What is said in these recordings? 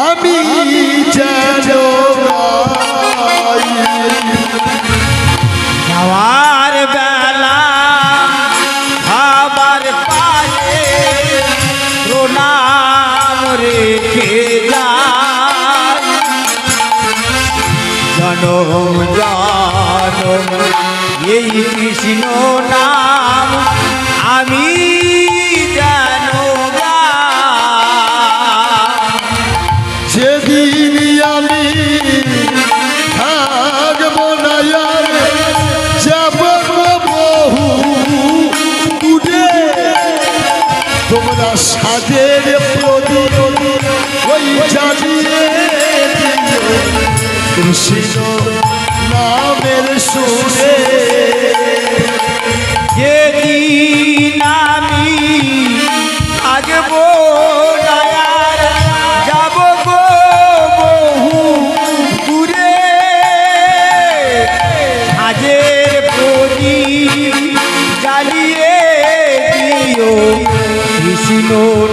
আমি গাই। যাওয়ার বেলা খাবার পায়ে প্রণাম রেখে এই কৃষ্ণ নাম আমি তোমরা সাজের প্রদীপ ওই দিও কৃষ্ণ নামের সুরে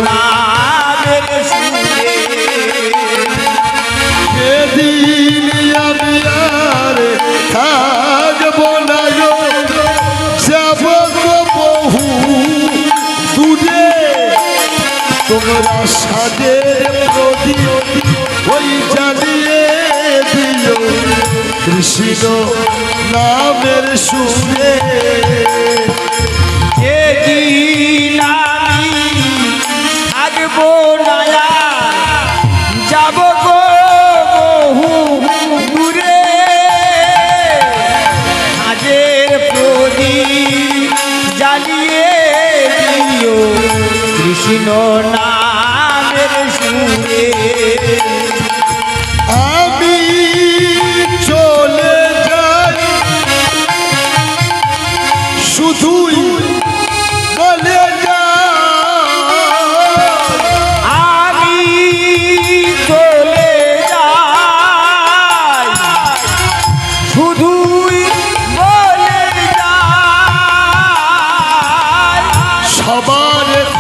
নামের সুরে যেদিন আমি আর থাকব না যাব বহু দূরে তোমরা সাদের প্রদীপ ওই জ্বালিয়ে দিও কৃষ্ণ নামের সুরে। কৃষ্ণ নামের সুরে। আমি চলে যাই শুধুই বলে আমি চলে যাই। শুধুই বলে যাই। সবার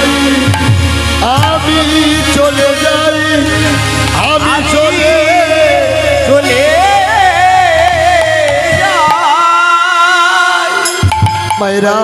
যাই আমি চলে যাই আমি চলে চলে মায়েরা